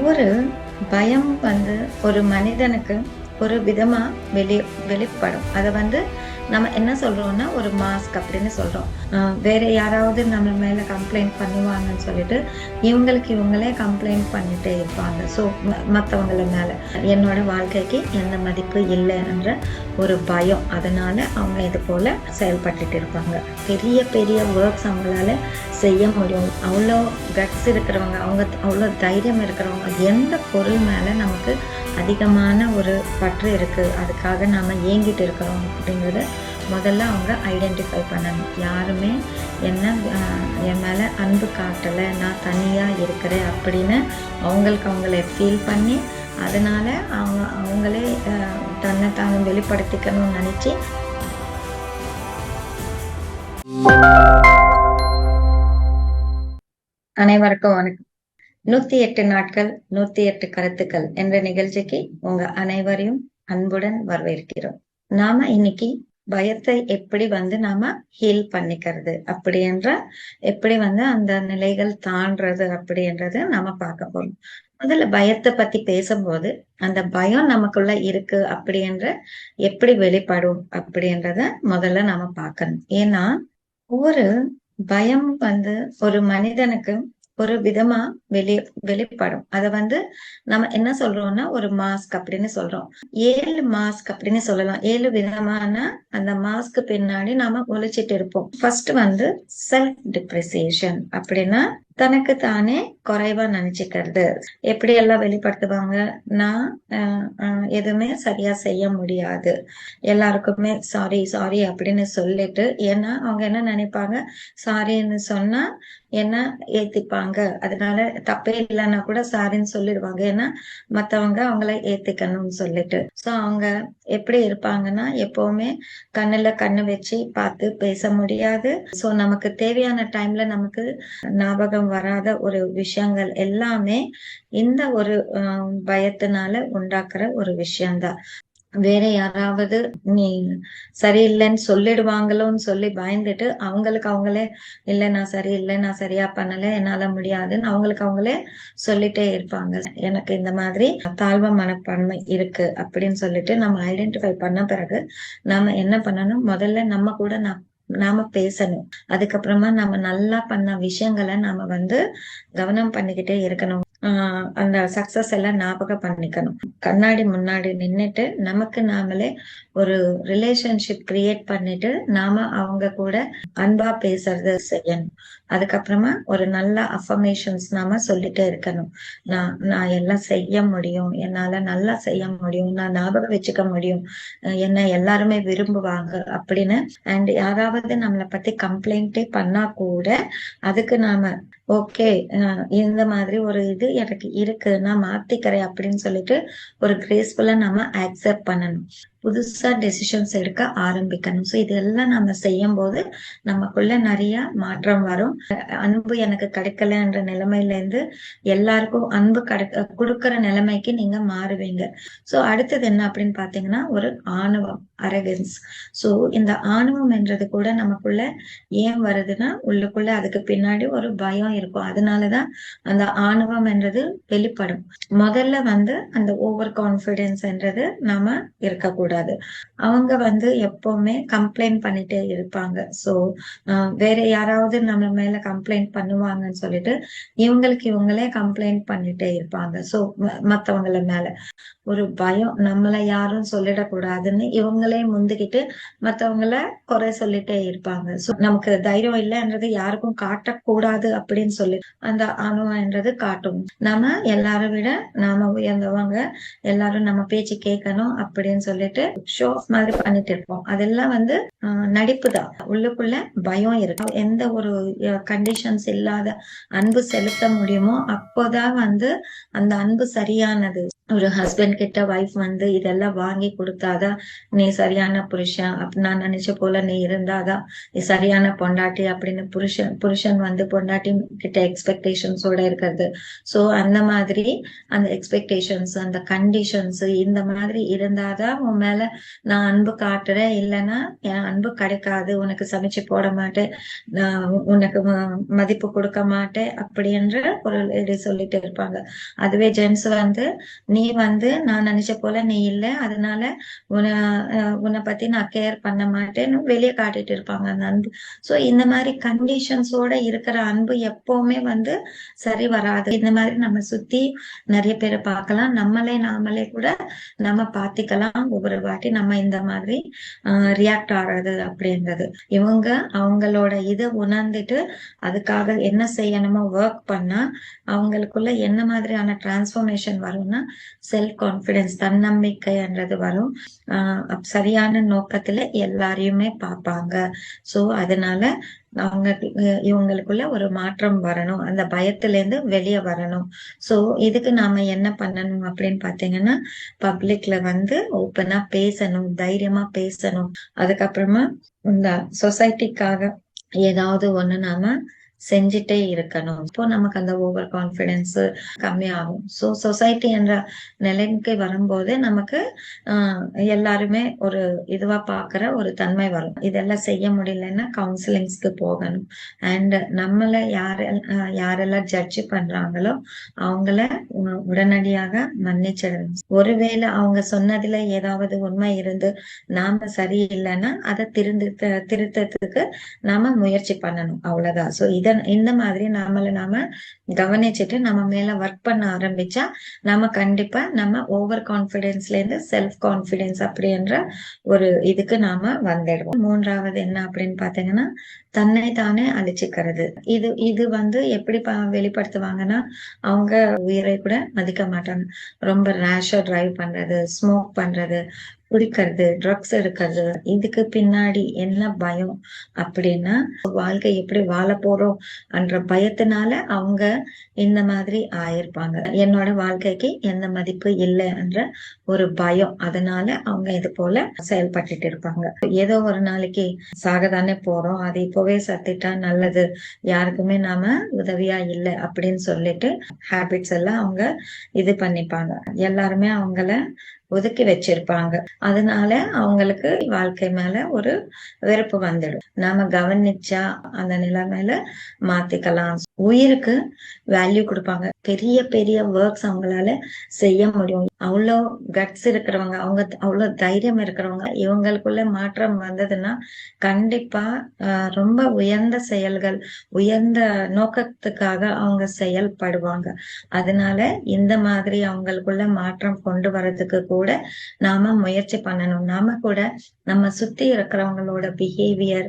ஒரு பயம் வந்து ஒரு மனிதனுக்கு ஒரு விதமாக வெளி வெளிப்படும். அதை வந்து நம்ம என்ன சொல்கிறோம்னா ஒரு மாஸ்க் அப்படின்னு சொல்கிறோம் வேறு யாராவது நம்ம மேலே கம்ப்ளைண்ட் பண்ணுவாங்கன்னு சொல்லிட்டு இவங்களுக்கு இவங்களே கம்ப்ளைண்ட் பண்ணிட்டே இருப்பாங்க. ஸோ மற்றவங்கள மேலே. என்னோட வாழ்க்கைக்கு எந்த மதிப்பு இல்லைன்ற ஒரு பயம். அதனால் அவங்க இது போல் செயல்பட்டுட்டு இருப்பாங்க. பெரிய பெரிய ஒர்க்ஸ் அவங்களால செய்ய முடியும். அவ்வளோ கட்ஸ் இருக்கிறவங்க அவங்க அவ்வளோ தைரியம் இருக்கிறவங்க எந்த பொருள் மேலே நமக்கு அதிகமான ஒரு பற்று இருக்குது அதுக்காக நாம் ஏங்கிட்டு இருக்கிறோம் அப்படிங்கிறத முதல்ல அவங்க ஐடென்டிஃபை பண்ணணும். யாருமே என்ன என் மேலே அன்பு காட்டலை நான் தனியாக இருக்கிறேன் அப்படின்னு அவங்களுக்கு அவங்கள ஃபீல் பண்ணி அதனால் அவங்க அவங்களே தன்னை தாங்க வெளிப்படுத்திக்கணும்னு நினச்சி அனைவருக்கும் வணக்கம். நூத்தி எட்டு நாட்கள் நூத்தி எட்டு கருத்துக்கள் என்ற நிகழ்ச்சிக்கு உங்க அனைவரையும் அன்புடன் வரவேற்கிறோம். நாம இன்னைக்கு பயத்தை எப்படி வந்து நாம ஹீல் பண்ணிக்கிறது அப்படி என்ற எப்படி வந்து அந்த நிலைகள் தாண்டது அப்படின்றத நாம பார்க்க போறோம். முதல்ல பயத்தை பத்தி பேசும்போது அந்த பயம் நமக்குள்ள இருக்கு அப்படின்ற எப்படி வெளிப்படும் அப்படின்றத முதல்ல நாம பார்க்கணும். ஏன்னா ஒரு பயம் வந்து ஒரு மனிதனுக்கு ஒரு விதமா வெளி வெளிப்படும். அத வந்து நம்ம என்ன சொல்றோம்னா ஒரு மாஸ்க் அப்படின்னு சொல்றோம். ஏழு மாஸ்க் அப்படின்னு சொல்லலாம். ஏழு விதமான அந்த மாஸ்க் பின்னாடி நாம ஒழிச்சிட்டு இருப்போம். ஃபர்ஸ்ட் வந்து செல்ஃப் டிப்ரிசியேஷன் அப்படின்னா தனக்கு தானே குறைவா நினைச்சுக்கிறது. எப்படி எல்லாம் வெளிப்படுத்துவாங்க? நான் எதுவுமே சரியா செய்ய முடியாது. எல்லாருக்குமே சாரி சாரி அப்படின்னு சொல்லிட்டு ஏன்னா அவங்க என்ன நினைப்பாங்க? சாரின்னு சொன்னா என்ன ஏத்திப்பாங்க? அதனால தப்பே இல்லைன்னா கூட சாரின்னு சொல்லிடுவாங்க. ஏன்னா மத்தவங்க அவங்கள ஏத்துக்கணும்னு சொல்லிட்டு. சோ அவங்க எப்படி இருப்பாங்கன்னா எப்பவுமே கண்ணுல கண்ணு வச்சு பார்த்து பேச முடியாது. சோ நமக்கு தேவையான டைம்ல நமக்கு ஞாபகம் வராத ஒரு விஷயங்கள் எல்லாமே இந்த ஒரு பயத்தினால உண்டாக்குற ஒரு விஷயம்தான். வேற யாராவது நீ சரியில்லைன்னு சொல்லிடுவாங்களோன்னு சொல்லி பயந்துட்டு அவங்களுக்கு அவங்களே இல்ல நான் சரியில்லை நான் சரியா பண்ணல என்னால முடியாதுன்னு அவங்களுக்கு அவங்களே சொல்லிட்டே இருப்பாங்க. எனக்கு இந்த மாதிரி தாழ்வு மனப்பான்மை இருக்கு அப்படின்னு சொல்லிட்டு நம்ம ஐடென்டிஃபை பண்ண பிறகு நாம என்ன பண்ணணும்? முதல்ல நம்ம கூட நான் நாம பேசணும். அதுக்கப்புறமா நம்ம நல்லா பண்ண விஷயங்களை நாம வந்து கவனம் பண்ணிக்கிட்டே இருக்கணும். ஆஹ் அந்த சக்சஸ் எல்லாம் ஞாபகம் பண்ணிக்கணும். கண்ணாடி முன்னாடி நின்னுட்டு நமக்கு நாமளே ஒரு ரிலேஷன்ஷிப் கிரியேட் பண்ணிட்டு நாம அவங்க கூட அன்பா பேசுறது செய்யணும். அதுக்கப்புறமா ஒரு நல்ல அஃபர்மேஷன்ஸ் நாம சொல்லிட்டே இருக்கணும். நான் நான் எல்லாம் செய்ய முடியும். என்னால நல்லா செய்ய முடியும். நான் ஞாபகம் வச்சுக்க முடியும். என்ன எல்லாருமே விரும்புவாங்க அப்படின்னு. அண்ட் யாராவது நம்மளை பத்தி கம்ப்ளைண்டே பண்ணா கூட அதுக்கு நாம ஓகே இந்த மாதிரி ஒரு இது எனக்கு இருக்கு. நான் மாத்திக்கிறேன் அப்படின்னு சொல்லிட்டு ஒரு கிரேஸ்ஃபுல்லா நம்ம அக்செப்ட் பண்ணணும். புதுசா டெசிஷன்ஸ் எடுக்க ஆரம்பிக்கணும். ஸோ இதெல்லாம் நம்ம செய்யும் போது நமக்குள்ள நிறைய மாற்றம் வரும். அன்பு எனக்கு கிடைக்கலன்ற நிலைமையில இருந்து எல்லாருக்கும் அன்பு கிடை கொடுக்கற நிலைமைக்கு நீங்க மாறுவீங்க. ஸோ அடுத்தது என்ன அப்படின்னு பாத்தீங்கன்னா ஒரு ஆணவம். அரகன்ஸ் ஸோ இந்த ஆணவம்ன்றது கூட நமக்குள்ள ஏன் வருதுன்னா உள்ளுக்குள்ள அதுக்கு பின்னாடி ஒரு பயம் இருக்கும். அதனாலதான் அந்த ஆணவம்ன்றது வெளிப்படும். முதல்ல வந்து அந்த ஓவர் கான்பிடன்ஸ் என்றது நாம இருக்கக்கூடாது. அவங்க வந்து எப்பவுமே கம்ப்ளைண்ட் பண்ணிட்டே இருப்பாங்க. ஸோ வேற யாராவது நம்ம மேல கம்ப்ளைண்ட் பண்ணுவாங்கன்னு சொல்லிட்டு இவங்களுக்கு இவங்களே கம்ப்ளைண்ட் பண்ணிட்டே இருப்பாங்க. ஸோ மத்தவங்கள மேல. ஒரு பயம் நம்மள யாரும் சொல்லிடக்கூடாதுன்னு இவங்களே முந்துகிட்டு மத்தவங்கள குறை சொல்லிட்டே இருப்பாங்க. ஸோ நமக்கு தைரியம் இல்லைன்றது யாருக்கும் காட்டக்கூடாது அப்படின்னு சொல்லி அந்த அணுவன்றது காட்டும். நம்ம எல்லாரும் விட நாம உயர்ந்தவங்க எல்லாரும் நம்ம பேச்சு கேட்கணும் அப்படின்னு சொல்லிட்டு ஷோ மாதிரி பண்ணிட்டு இருப்போம். அதெல்லாம் வந்து நடிப்பு தான் உள்ளுக்குள்ள பயம் இருக்கு. எந்த ஒரு கண்டிஷன்ஸ் இல்லாத அன்பு செலுத்த முடியுமோ அப்போதான் வந்து அந்த அன்பு சரியானது. ஒரு ஹஸ்பண்ட் கிட்ட ஒய்ஃப் வந்து இதெல்லாம் வாங்கி கொடுத்தாதான் நீ சரியான புருஷன் அப்படி நான் நினைச்ச போல நீ இருந்தாதான் நீ சரியான பொண்டாட்டி அப்படின்னு புருஷன் புருஷன் வந்து பொண்டாட்டி கிட்ட எக்ஸ்பெக்டேஷன்ஸோட இருக்கிறது. சோ அந்த மாதிரி அந்த எக்ஸ்பெக்டேஷன்ஸ் அந்த கண்டிஷன்ஸ் இந்த மாதிரி இருந்தாதான் உன் மேல நான் அன்பு காட்டுறேன். இல்லைன்னா என் அன்பு கிடைக்காது உனக்கு சமைச்சு போட மாட்டேன் நான் உனக்கு மதிப்பு கொடுக்க மாட்டேன் அப்படின்ற ஒரு லேடி சொல்லிட்டு இருப்பாங்க. அதுவே ஜென்ஸ் வந்து நீ வந்து நான் நினைச்ச போல நீ இல்ல அதனால உன உன்னை பத்தி நான் கேர் பண்ண மாட்டேன்னு வெளியே காட்டிட்டு இருப்பாங்க அந்த அன்பு. சோ இந்த மாதிரி கண்டிஷன்ஸோட இருக்கிற அன்பு எப்பவுமே வந்து சரி வராது. இந்த மாதிரி நம்ம சுத்தி நிறைய பேரை பார்க்கலாம். நம்மளே நாமளே கூட நம்ம பாத்திக்கலாம் ஒவ்வொரு வாட்டி நம்ம இந்த மாதிரி ரியாக்ட் ஆகிறது அப்படின்றது. இவங்க அவங்களோட இதை உணர்ந்துட்டு அதுக்காக என்ன செய்யணுமோ ஒர்க் பண்ணா அவங்களுக்குள்ள என்ன மாதிரியான டிரான்ஸ்ஃபர்மேஷன் வரும்னா செல்ஃப் கான்பிடன்ஸ் தன்னம்பிக்கைன்றது வரும். சரியான நோக்கத்துல எல்லாரையுமே பார்ப்பாங்க. சோ அதனால அவங்க இவங்களுக்குள்ள ஒரு மாற்றம் வரணும். அந்த பயத்துல இருந்து வெளியே வரணும். சோ இதுக்கு நாம என்ன பண்ணணும் அப்படின்னு பாத்தீங்கன்னா பப்ளிக்ல வந்து ஓப்பனா பேசணும் தைரியமா பேசணும். அதுக்கப்புறமா இந்த சொசைட்டிக்காக ஏதாவது ஒண்ணு நாம செஞ்சுட்டே இருக்கணும். இப்போ நமக்கு அந்த ஓவர் கான்பிடன்ஸ் கம்மியாகும். சோ சொசைட்டி என்ற நிலைக்கு வரும்போது நமக்கு எல்லாருமே ஒரு இதுவா பாக்குற ஒரு தன்மை வரும். இதெல்லாம் செய்ய முடியலன்னா கவுன்சிலிங்ஸ்க்கு போகணும். அண்ட் நம்மள யார யாரெல்லாம் ஜட்ஜ் பண்றாங்களோ அவங்கள உடனடியாக மன்னிச்சிடணும். ஒருவேளை அவங்க சொன்னதுல ஏதாவது உண்மை இருந்து நாம சரியில்லைன்னா அதை திருந்து திருத்தத்துக்கு நாம முயற்சி பண்ணணும். அவ்வளவுதான். ஸோ இத இந்த மாதிரி நாமள நாம கவனிச்சுட்டு நம்ம மேல ஒர்க் பண்ண ஆரம்பிச்சா நம்ம கண்டிப்பா நம்ம ஓவர் கான்பிடென்ஸ்ல இருந்து செல்ஃப் கான்பிடென்ஸ் அப்படின்ற ஒரு இதுக்கு நாம வந்துடுவோம். மூன்றாவது என்ன அப்படின்னு பாத்தீங்கன்னா தன்னை தானே அழிச்சுக்கிறது. இது இது வந்து எப்படி வெளிப்படுத்துவாங்கன்னா அவங்க உயிரை கூட மதிக்க மாட்டாங்க. ரொம்ப ரேஷா டிரைவ் பண்றது ஸ்மோக் பண்றது குடிக்கிறது ட்ரக்ஸ் எடுக்கிறது இதுக்கு பின்னாடி என்ன பயம் அப்படின்னா வாழ்க்கை எப்படி வாழ போறோம் என்ற பயத்தினால அவங்க இந்த மாதிரி ஆயிருப்பாங்க. என்னோட வாழ்க்கைக்கு எந்த மதிப்பு இல்லை என்ற ஒரு பயம். அதனால அவங்க இது போல செயல்பட்டுட்டு இருப்பாங்க. ஏதோ ஒரு நாளைக்கு சாகதானே போறோம். அது இப்பவே சத்திட்டா நல்லது. யாருக்குமே நாம உதவியா இல்லை அப்படின்னு சொல்லிட்டு ஹேபிட்ஸ் எல்லாம் அவங்க இது பண்ணிப்பாங்க. எல்லாருமே அவங்கள ஒதுக்கி வச்சிருப்பாங்க. அதனால அவங்களுக்கு வாழ்க்கை மேல ஒரு வெறுப்பு வந்துடும். நாம கவனிச்சா அந்த நிலைமையில மாத்திக்கலாம். உயிருக்கு வேல்யூ கொடுப்பாங்க. பெரிய பெரிய ஒர்க்ஸ் அவங்களால செய்ய முடியும். அவ்வளோ கட்ஸ் இருக்கிறவங்க அவங்க அவ்வளோ தைரியம் இருக்கிறவங்க இவங்களுக்குள்ள மாற்றம் வந்ததுன்னா கண்டிப்பா ரொம்ப உயர்ந்த செயல்கள் உயர்ந்த நோக்கத்துக்காக அவங்க செயல்படுவாங்க. அதனால இந்த மாதிரி அவங்களுக்குள்ள மாற்றம் கொண்டு வர்றதுக்கு கூட நாம முயற்சி பண்ணணும். நாம கூட நம்ம சுத்தி இருக்கிறவங்களோட பிஹேவியர்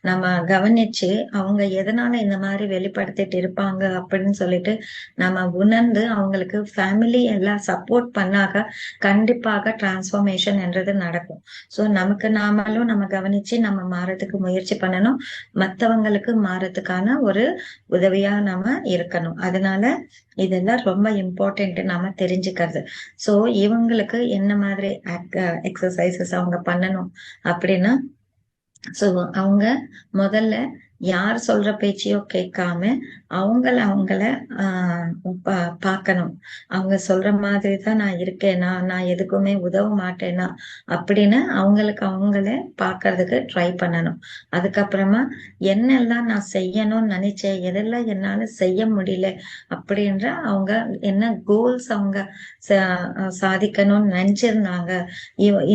நம்ம கவனிச்சு அவங்க எதனால இந்த மாதிரி வெளிப்படுத்திட்டு இருப்பாங்க அப்படின்னு சொல்லிட்டு நம்ம உணர்ந்து அவங்களுக்கு ஃபேமிலி எல்லாம் சப்போர்ட் பண்ணாக கண்டிப்பாக டிரான்ஸ்ஃபர்மேஷன் என்றது நடக்கும். சோ நமக்கு நாமளும் நம்ம கவனிச்சு நம்ம மாறதுக்கு முயற்சி பண்ணணும். மத்தவங்களுக்கு மாறதுக்கான ஒரு உதவியா நாம இருக்கணும். அதனால இதெல்லாம் ரொம்ப இம்பார்ட்டன்ட் நாம தெரிஞ்சுக்கிறது. சோ இவங்களுக்கு என்ன மாதிரி எக்ஸசைசஸ் அவங்க பண்ணணும் அப்படின்னா ஸோ அவங்க முதல்ல யார் சொல்ற பேச்சையோ கேட்காம அவங்கள அவங்கள ஆஹ் பா- பார்க்கணும். அவங்க சொல்ற மாதிரி தான் நான் இருக்கேனா நான் எதுக்குமே உதவ மாட்டேனா அப்படின்னு அவங்களுக்கு அவங்கள பார்க்கறதுக்கு ட்ரை பண்ணணும். அதுக்கப்புறமா என்னெல்லாம் நான் செய்யணும்னு நினைச்சேன் எதெல்லாம் என்னால செய்ய முடியல அப்படின்ற அவங்க என்ன கோல்ஸ் அவங்க சாதிக்கணும்னு நினைச்சிருந்தாங்க.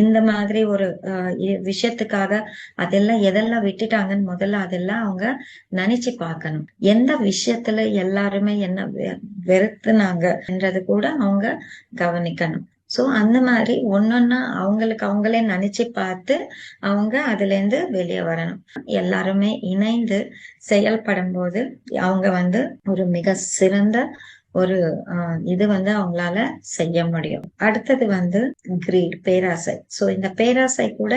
இந்த மாதிரி ஒரு ஆஹ் விஷயத்துக்காக அதெல்லாம் எதெல்லாம் விட்டுட்டாங்கன்னு முதல்ல அதெல்லாம் அவங்க நினைச்சு பார்க்கணும். எந்த விஷயத்துல எல்லாருமே என்ன வெறுத்துனாங்க என்றது கூட அவங்க கவனிக்கணும். சோ அந்த மாதிரி ஒன்னொன்னா அவங்களுக்கு அவங்களே நினைச்சு பார்த்து அவங்க அதுல இருந்து வெளியே வரணும். எல்லாருமே இணைந்து செயல்படும் போது அவங்க வந்து ஒரு மிக சிறந்த ஒரு இது வந்து அவங்களால செய்ய முடியும். அடுத்தது வந்து கிரீட் பேராசை. சோ இந்த பேராசை கூட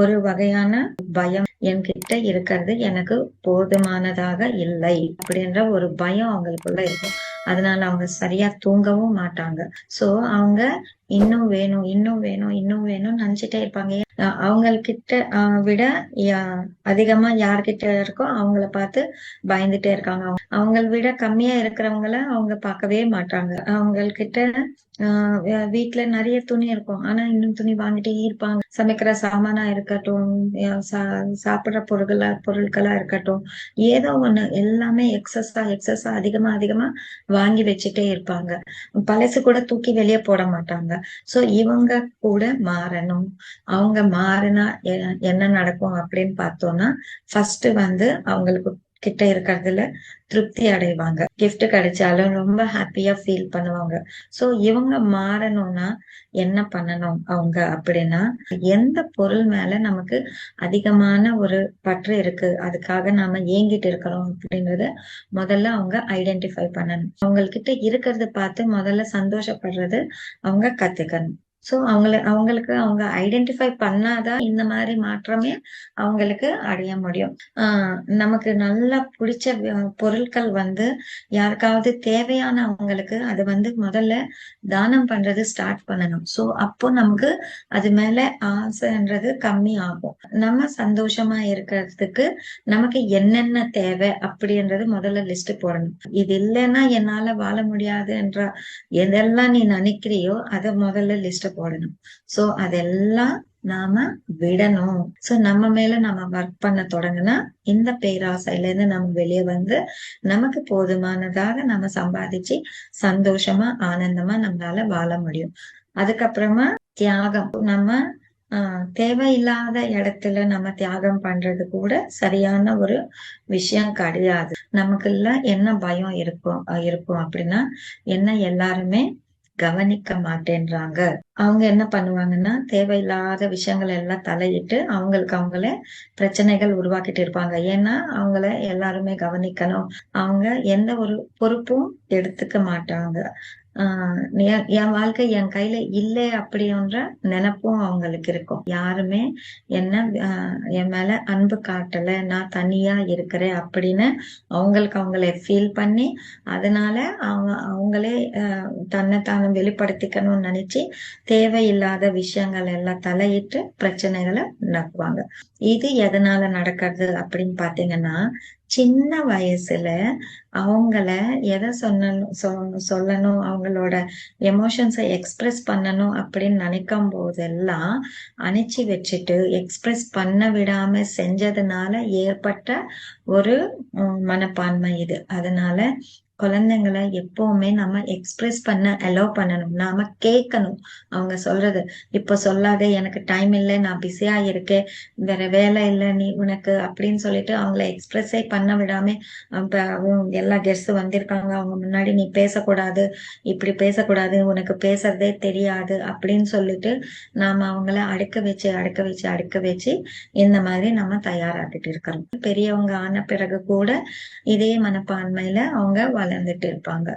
ஒரு வகையான பயம் என்கிட்ட இருக்கிறது. எனக்கு போதுமானதாக இல்லை அப்படின்ற ஒரு பயம் அவங்களுக்குள்ள இருக்கும். அதனால அவங்க சரியா தூங்கவும் மாட்டாங்க. சோ அவங்க இன்னும் வேணும் இன்னும் வேணும் இன்னும் வேணும்னு நினைச்சிட்டே இருப்பாங்க. அவங்கக்கிட்ட விட அதிகமா யார்கிட்ட இருக்கோ அவங்கள பார்த்து பயந்துட்டே இருக்காங்க. அவங்கள விட கம்மியா இருக்கிறவங்கள அவங்க பார்க்கவே மாட்டாங்க. அவங்கக்கிட்ட வீட்டுல நிறைய துணி இருக்கும். ஆனா இன்னும் துணி வாங்கிட்டே இருப்பாங்க. சமைக்கிற சாமானா இருக்கட்டும் சாப்பிடுற பொருட்களா பொருட்களா இருக்கட்டும் ஏதோ ஒண்ணு எல்லாமே எக்ஸஸா எக்ஸஸா அதிகமா அதிகமா வாங்கி வச்சுட்டே இருப்பாங்க. பழசு கூட தூக்கி வெளியே போட மாட்டாங்க. சோ இவங்க கூட மாறணும். அவங்க மாறினா என்ன நடக்கும் அப்படின்னு பார்த்தோம்னா ஃபர்ஸ்ட் வந்து அவங்களுக்கு கிட்ட இருக்கிறதுல திருப்தி அடைவாங்க. கிஃப்ட் கிடைச்சாலும் ரொம்ப ஹாப்பியா ஃபீல் பண்ணுவாங்க. சோ இவங்க மாறணும்னா என்ன பண்ணணும் அவங்க அப்படின்னா எந்த பொருள் மேல நமக்கு அதிகமான ஒரு பற்று இருக்கு அதுக்காக நாம ஏங்கிட்டு இருக்கிறோம் அப்படின்றத முதல்ல அவங்க ஐடென்டிஃபை பண்ணணும். அவங்கக்கிட்ட இருக்கிறத பார்த்து முதல்ல சந்தோஷப்படுறது அவங்க கத்துக்கணும். சோ அவங்கள அவங்களுக்கு அவங்க ஐடென்டிஃபை பண்ணாதான் இந்த மாதிரி மாற்றமே அவங்களுக்கு அடைய முடியும். ஆஹ் நமக்கு நல்லா பிடிச்ச பொருட்கள் வந்து யாருக்காவது தேவையான அவங்களுக்கு அது வந்து முதல்ல தானம் பண்றது ஸ்டார்ட் பண்ணணும். சோ அப்போ நமக்கு அது மேல ஆசைன்றது கம்மி ஆகும். நம்ம சந்தோஷமா இருக்கிறதுக்கு நமக்கு என்னென்ன தேவை அப்படின்றது முதல்ல லிஸ்ட் போடணும். இது இல்லைன்னா என்னால வாழ முடியாது என்ற எதெல்லாம் நீ நினைக்கிறியோ அதை முதல்ல லிஸ்ட் போடணும். சோ அதெல்லாம் நாம விடணும். சோ நம்ம மேல நம்ம ஒர்க் பண்ண தொடங்கினா இந்த பேராசையில இருந்து நம்ம வெளியே வந்து நமக்கு போதுமானதாக நம்ம சம்பாதிச்சு சந்தோஷமா ஆனந்தமா நம்மளால வாழ முடியும். அதுக்கப்புறமா தியாகம். நம்ம ஆஹ் தேவையில்லாத இடத்துல நம்ம தியாகம் பண்றது கூட சரியான ஒரு விஷயம் கிடையாது. நமக்குள்ள என்ன பயம் இருக்கும் இருக்கும் அப்படின்னா என்ன எல்லாருமே கவனிக்க மாட்டேன்றாங்க. அவங்க என்ன பண்ணுவாங்கன்னா தேவையில்லாத விஷயங்கள் எல்லாம் தலையிட்டு அவங்களுக்கு அவங்கள பிரச்சனைகள் உருவாக்கிட்டு இருப்பாங்க. ஏன்னா அவங்கள எல்லாருமே கவனிக்கணும். அவங்க எந்த ஒரு பொறுப்பும் எடுத்துக்க மாட்டாங்க. ஆஹ் என் வாழ்க்கை என் கையில இல்லை அப்படின்ற நினைப்பும் அவங்களுக்கு இருக்கும். யாருமே என்ன என் மேல அன்பு காட்டல நான் தனியா இருக்கிறேன் அப்படின்னு அவங்களுக்கு அவங்கள ஃபீல் பண்ணி அதனால அவங்க அவங்களே தன்னை தானே வெளிப்படுத்திக்கணும்னு நினைச்சு தேவையில்லாத விஷயங்கள் எல்லாம் தலையிட்டு பிரச்சனைகளை நடக்குவாங்க இது எதனால நடக்கிறது அப்படின்னு பாத்தீங்கன்னா சின்ன வயசுல அவங்கள எதை சொன்னணும் சொல்லணும் அவங்களோட எமோஷன்ஸை எக்ஸ்பிரஸ் பண்ணணும் அப்படின்னு நினைக்கும் போதெல்லாம் அணைச்சி வச்சுட்டு எக்ஸ்பிரஸ் பண்ண விடாம செஞ்சதுனால ஏற்பட்ட ஒரு மனப்பான்மை இது. அதனால குழந்தைங்களை எப்பவுமே நம்ம எக்ஸ்பிரஸ் பண்ண அலோவ் பண்ணணும். நாம கேட்கணும். அவங்க சொல்றது இப்ப சொல்லாத எனக்கு டைம் இல்லை நான் பிஸியா இருக்கேன். வேற வேலை இல்லை நீ உனக்கு அப்படின்னு சொல்லிட்டு அவங்கள எக்ஸ்பிரஸே பண்ண விடாம எல்லா கெஸ்ட் வந்திருக்காங்க. அவங்க முன்னாடி நீ பேசக்கூடாது இப்படி பேசக்கூடாது உனக்கு பேசுறதே தெரியாது அப்படின்னு சொல்லிட்டு நாம அவங்கள அடுக்க வச்சு அடுக்க வச்சு அடுக்க வச்சு இந்த மாதிரி நம்ம தயாராகிட்டு இருக்கிறோம் பெரியவங்க ஆன பிறகு கூட இதே மனப்பான்மையில அவங்க வளர்ந்துட்டு இருப்பாங்க.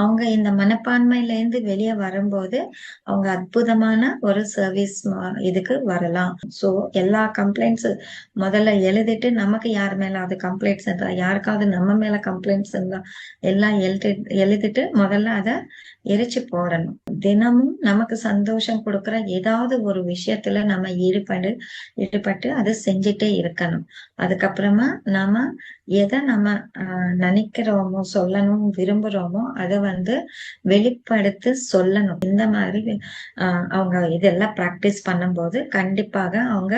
அவங்க இந்த மனப்பான்மையில இருந்து வெளியே வரும்போது அவங்க அற்புதமான ஒரு சர்வீஸ் இதுக்கு வரலாம். சோ எல்லா கம்ப்ளைண்ட்ஸ் முதல்ல எழுதிட்டு நமக்கு யார் மேல அது கம்ப்ளைண்ட்ஸ் இருந்தா யாருக்காவது நம்ம மேல கம்ப்ளைண்ட்ஸ் இருந்தா எல்லாம் எழுதி எழுதிட்டு முதல்ல அதை எரிச்சு போடணும். தினமும் நமக்கு சந்தோஷம் கொடுக்குற ஏதாவது ஒரு விஷயத்துல நம்ம ஈடுபடு ஈடுபட்டு அதை செஞ்சுட்டே இருக்கணும். அதுக்கப்புறமா நாம எதை நம்ம நினைக்கிறோமோ சொல்லணும் விரும்புறோமோ அதை வந்து வெளிப்படுத்தி சொல்லணும். இந்த மாதிரி அவங்க இதெல்லாம் பிராக்டிஸ் பண்ணும்போது கண்டிப்பாக அவங்க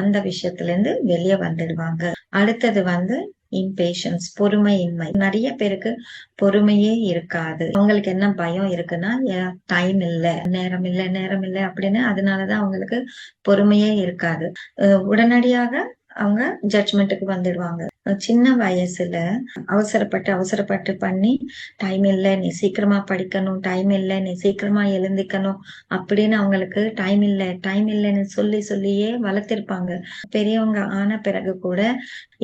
அந்த விஷயத்துல இருந்து வெளியே வந்துடுவாங்க. அடுத்தது வந்து இம்பேஷன்ஸ் பொறுமையின்மை. நிறைய பேருக்கு பொறுமையே இருக்காது. அவங்களுக்கு என்ன பயம் இருக்குன்னா டைம் இல்ல நேரம் இல்ல நேரம் இல்ல அப்படின்னு அதனாலதான் அவங்களுக்கு பொறுமையே இருக்காது. உடனடியாக அவங்க ஜட்மெண்ட்டுக்கு வந்துடுவாங்க. சின்ன வயசுல அவசரப்பட்டு அவசரப்பட்டு பண்ணி டைம் இல்லை நீ சீக்கிரமா படிக்கணும் டைம் இல்லை நீ சீக்கிரமா எழுந்திக்கணும் அப்படின்னு அவங்களுக்கு டைம் இல்லை டைம் இல்லைன்னு சொல்லி சொல்லியே வளர்த்திருப்பாங்க. பெரியவங்க ஆன பிறகு கூட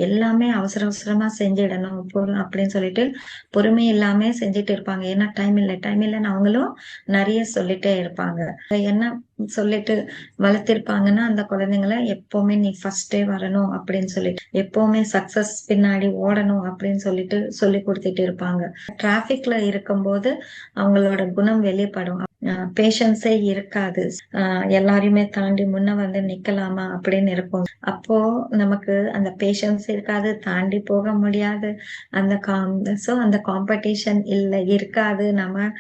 எல்லாமே அவசர அவசரமா செஞ்சிடணும் அப்படின்னு சொல்லிட்டு பொறுமை இல்லாம செஞ்சுட்டு இருப்பாங்க. ஏன்னா டைம் இல்லை டைம் இல்லைன்னு அவங்களும் நிறைய சொல்லிட்டே இருப்பாங்க. என்ன சொல்லிட்டு வளர்த்திருப்பாங்கன்னா அந்த குழந்தைங்களை எப்பவுமே நீ ஃபர்ஸ்டே வரணும் அப்படின்னு சொல்லிட்டு எப்பவுமே சக்சஸ் பின்னாடி ஓடணும் அப்படின்னு சொல்லிட்டு சொல்லி கொடுத்துட்டு இருப்பாங்க. டிராபிக்ல இருக்கும்போது அவங்களோட குணம் வெளிப்படும். பேஷன்ஸே இருக்காது. ஆஹ் எல்லாரையுமே தாண்டி முன்ன வந்து நிக்கலாமா அப்படின்னு இருக்கும் அப்போ நமக்கு அந்த பேஷன்ஸ் இருக்காது தாண்டி போக முடியாது. அந்த காம் ஸோ அந்த காம்படிஷன் இல்லை இருக்காது. நம்ம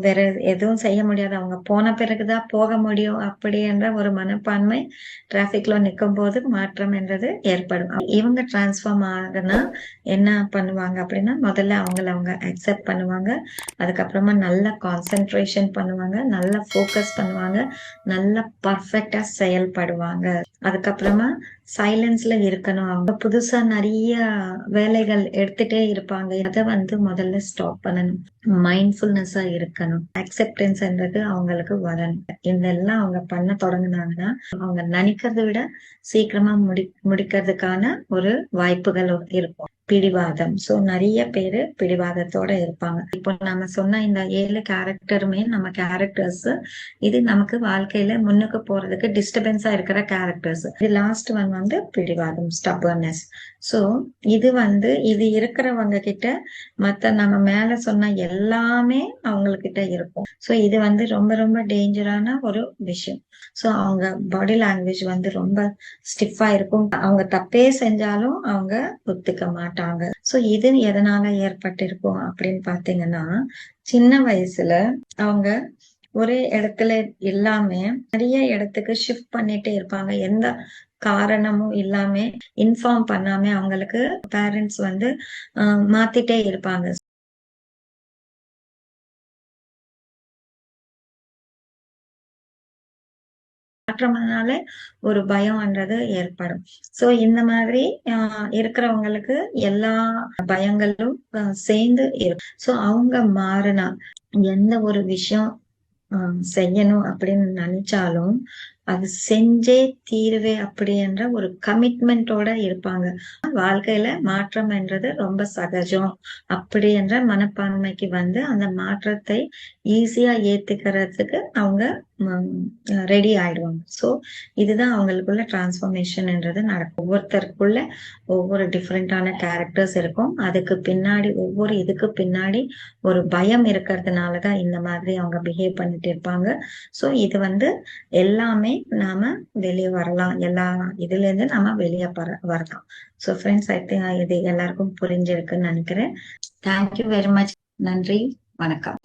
வேற எதுவும் செய்ய முடியாது. அவங்க போன பிறகுதான் போக முடியும் அப்படி என்ற ஒரு மனப்பான்மை டிராஃபிக்ல நிற்கும் போது மாற்றம் என்றது ஏற்படும். இவங்க டிரான்ஸ்ஃபார்ம் ஆகுனா என்ன பண்ணுவாங்க அப்படின்னா முதல்ல அவங்கள அவங்க அக்செப்ட் பண்ணுவாங்க. அதுக்கப்புறமா நல்ல கான்சென்ட்ரேஷன் பண்ணுவாங்க. நல்லா ஃபோக்கஸ் பண்ணுவாங்க. நல்ல பர்ஃபெக்டா செயல்படுவாங்க. அதுக்கப்புறமா சைலன்ஸ்ல இருக்கணும். அவங்க புதுசா நிறைய வேலைகள் எடுத்துட்டே இருப்பாங்க. அதை வந்து முதல்ல ஸ்டாப் பண்ணணும். மைண்ட்ஃபுல்னஸா இருக்கணும். அக்செப்டன்ஸ்ன்றது அவங்களுக்கு வரணும். இதெல்லாம் அவங்க பண்ண தொடங்குனாங்கன்னா அவங்க நினைக்கிறத விட சீக்கிரமா முடி முடிக்கிறதுக்கான ஒரு வாய்ப்புகள் இருக்கும். பிடிவாதம். சோ நிறைய பேரு பிடிவாதத்தோட இருப்பாங்க. இப்போ நம்ம சொன்ன இந்த ஏழு கேரக்டருமே நம்ம கேரக்டர்ஸ் இது நமக்கு வாழ்க்கையில முன்னுக்கு போறதுக்கு டிஸ்டர்பன்ஸா இருக்கிற கேரக்டர்ஸ் இது லாஸ்ட் ஒன் வந்து பிடிவாதம் ஸ்டபர்னஸ் சோ இது வந்து இது இருக்கிறவங்க கிட்ட மத்த நம்ம மேல சொன்ன எல்லாமே அவங்கக்கிட்ட இருக்கும். சோ இது வந்து ரொம்ப ரொம்ப டேஞ்சரான ஒரு விஷயம். சோ அவங்க பாடி லாங்குவேஜ் வந்து ரொம்ப ஸ்டிஃபா இருக்கும். அவங்க தப்பே செஞ்சாலும் அவங்க ஒத்துக்க மாட்டாங்க. சோ இது எதனால ஏற்பட்டிருக்கும் அப்படின்னு பாத்தீங்கன்னா சின்ன வயசுல அவங்க ஒரே இடத்துல இல்லாம நிறைய இடத்துக்கு ஷிஃப்ட் பண்ணிட்டே இருப்பாங்க. எந்த காரணமும் இல்லாம இன்ஃபார்ம் பண்ணாம அவங்களுக்கு பேரண்ட்ஸ் வந்து ஆஹ் மாத்திட்டே இருப்பாங்க. மாற்றம்னால ஒரு பயம்ன்றது ஏற்படும். சோ இந்த மாதிரி ஆஹ் இருக்கிறவங்களுக்கு எல்லா பயங்களும் சேர்ந்து இருக்கும் சோ அவங்க மாறினா எந்த ஒரு விஷயம் ஆஹ் செய்யணும் அப்படின்னு நினைச்சாலும் அது செஞ்சே தீருவே அப்படின்ற ஒரு கமிட்மெண்டோட இருப்பாங்க. வாழ்க்கையில மாற்றம் என்றது ரொம்ப சகஜம். அப்படின்ற மனப்பான்மைக்கு வந்து அந்த மாற்றத்தை ஈஸியா ஏத்துக்கிறதுக்கு அவங்க ரெடி ஆயிடுவாங்க. சோ இதுதான் அவங்களுக்குள்ள டிரான்ஸ்ஃபர்மேஷன்ன்றது நடக்கும். ஒவ்வொருத்தருக்குள்ள ஒவ்வொரு டிஃப்ரெண்டான கேரக்டர்ஸ் இருக்கும். அதுக்கு பின்னாடி ஒவ்வொரு இதுக்கு பின்னாடி ஒரு பயம் இருக்கிறதுனாலதான் இந்த மாதிரி அவங்க பிஹேவ் பண்ணிட்டு இருப்பாங்க. சோ இது வந்து எல்லாமே நாம வெளியே வரலாம். எல்லா இதுல இருந்து நாம வெளியே வரலாம். சோ ஃப்ரெண்ட்ஸ் ஐ திங்க் இது எல்லாருக்கும் புரிஞ்சிருக்குன்னு நினைக்கிறேன். தேங்க்யூ வெரி மச் நன்றி. வணக்கம்.